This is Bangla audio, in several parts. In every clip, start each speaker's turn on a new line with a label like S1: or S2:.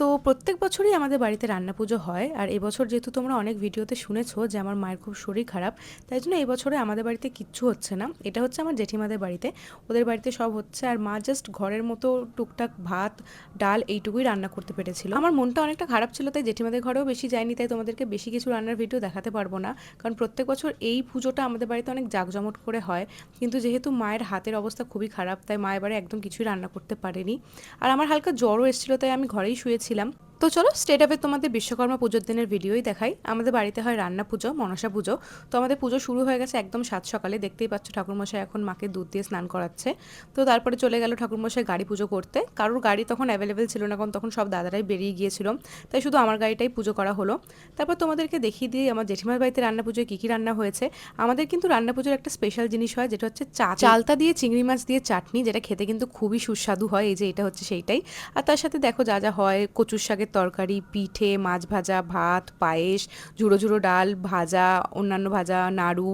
S1: তো প্রত্যেক বছরই আমাদের বাড়িতে রান্না পুজো হয়, আর এবছর যেহেতু তোমরা অনেক ভিডিওতে শুনেছো যে আমার মায়ের খুব শরীর খারাপ, তাই জন্য এই বছরে আমাদের বাড়িতে কিচ্ছু হচ্ছে না। এটা হচ্ছে আমার জেঠিমাদের বাড়িতে। ওদের বাড়িতে সব হচ্ছে, আর মা জাস্ট ঘরের মতো টুকটাক ভাত, ডাল এইটুকুই রান্না করতে পেরেছিল। আমার মনটা অনেকটা খারাপ ছিল, তাই জেঠিমাদের ঘরেও বেশি যায়নি, তাই তোমাদেরকে বেশি কিছু রান্নার ভিডিও দেখাতে পারব না। কারণ প্রত্যেক বছর এই পুজোটা আমাদের বাড়িতে অনেক জাঁকজমট করে হয়, কিন্তু যেহেতু মায়ের হাতের অবস্থা খুবই খারাপ, তাই মা এবারে একদম কিছুই রান্না করতে পারেনি। আর আমার হালকা জ্বরও এসেছিল, তাই আমি ঘরেই শুয়েছিলাম তো চলো স্টেট আপে তোমাদের বিশ্বকর্মা পুজোর দিনের ভিডিওই দেখাই। আমাদের বাড়িতে হয় রান্না পুজো, মনসা পুজো। তো আমাদের পুজো শুরু হয়ে গেছে একদম সাত সকালে। দেখতেই পাচ্ছ ঠাকুরমশাই এখন মাকে দুধ দিয়ে স্নান করাচ্ছে। তো তারপরে চলে গেল ঠাকুরমশাই গাড়ি পুজো করতে। কারোর গাড়ি তখন অ্যাভেলেবেল ছিল না, কারণ তখন সব দাদারাই বেরিয়ে গিয়েছিল। তাই শুধু আমার গাড়িটাই পুজো করা হলো। তারপর তোমাদেরকে দেখিয়ে দিয়ে আমার জেঠিমার বাড়িতে রান্না পুজোয় কী কী রান্না হয়েছে। আমাদের কিন্তু রান্না পুজোর একটা স্পেশাল জিনিস হয়, যেটা হচ্ছে চা চালতা দিয়ে চিংড়ি মাছ দিয়ে চাটনি, যেটা খেতে কিন্তু খুবই সুস্বাদু হয়, এই যে এটা হচ্ছে সেইটাই। আর তার সাথে দেখো যা যা হয়, কচুর শাকের তরকারি, পিঠে, মাছ ভাজা, ভাত, পায়েস ঝুড়ো ঝুড়ো ডাল, ভাজা, অন্যান্য ভাজা, নাড়ু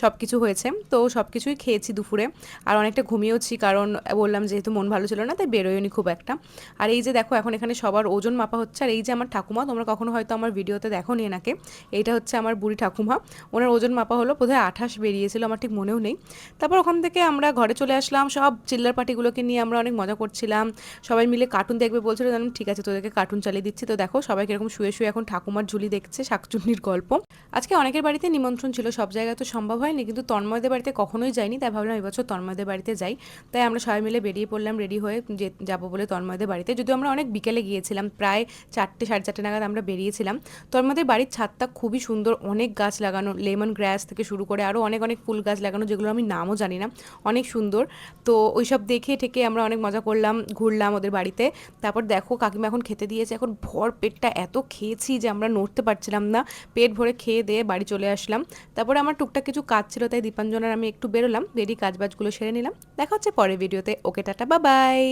S1: সব কিছু হয়েছে। তো সব কিছুই খেয়েছি দুপুরে। আর অনেকটা ঘুমিয়েওছি কারণ বললাম যেহেতু মন ভালো ছিল না, তাই বেরোয়নি খুব একটা। আর এই যে দেখো, এখন এখানে সবার ওজন মাপা হচ্ছে। আর এই যে আমার ঠাকুমা, তোমরা কখনো হয়তো আমার ভিডিওতে দেখো নি এনাকে। এইটা হচ্ছে আমার বুড়ি ঠাকুমা। ওনার ওজন মাপা হলো বোধহয় আঠাশ বেরিয়েছিল, আমার ঠিক মনেও নেই। তারপর ওখান থেকে আমরা ঘরে চলে আসলাম। সব চিল্লার পার্টিগুলোকে নিয়ে আমরা অনেক মজা করছিলাম। সবাই মিলে কার্টুন দেখবে বলছিল জানলাম ঠিক আছে, তোদেরকে কার্টুন চালিয়ে দিচ্ছি। তো দেখো, সবাই কীরকম শুয়ে শুয়ে এখন ঠাকুমার ঝুলি দেখছে, শাকচুন্নির গল্প। আজকে অনেকের বাড়িতে নিমন্ত্রণ ছিল, সব জায়গায় তো সম্ভব হয়নি, কিন্তু তন্ময়দের বাড়িতে কখনোই যাইনি, তাই ভাবলাম এবছর তন্ময়দের বাড়িতে যাই। তাই আমরা সবাই মিলে বেরিয়ে পড়লাম রেডি হয়ে যে যাব বলে তন্ময়দের বাড়িতে। যদিও আমরা অনেক বিকেলে গিয়েছিলাম, প্রায় চারটে, সাড়ে চারটে নাগাদ আমরা বেরিয়েছিলাম। তন্ময়দের বাড়ির ছাদটা খুবই সুন্দর, অনেক গাছ লাগানো, লেমন গ্রাস থেকে শুরু করে আরও অনেক অনেক ফুল গাছ লাগানো, যেগুলো আমি নামও জানি না, অনেক সুন্দর। তো ওইসব দেখে, ঠেকে আমরা অনেক মজা করলাম, ঘুরলাম ওদের বাড়িতে। তারপর দেখো, কাকিমা এখন খেতে দিয়েছে, এখন ভর পেটটা এত খেয়েছি যে আমরা নড়তে পারছিলাম না। পেট ভরে খেয়ে দিয়ে বাড়ি চলে আসলাম। তারপরে আমার টুকটাক কিছু কাজ ছিল, তাই দীপাঞ্জনার আমি একটু বেরোলাম। বেরিয়ে কাজবাজগুলো সেরে নিলাম। দেখা হচ্ছে পরের ভিডিওতে। ওকে, টাটা বা বাই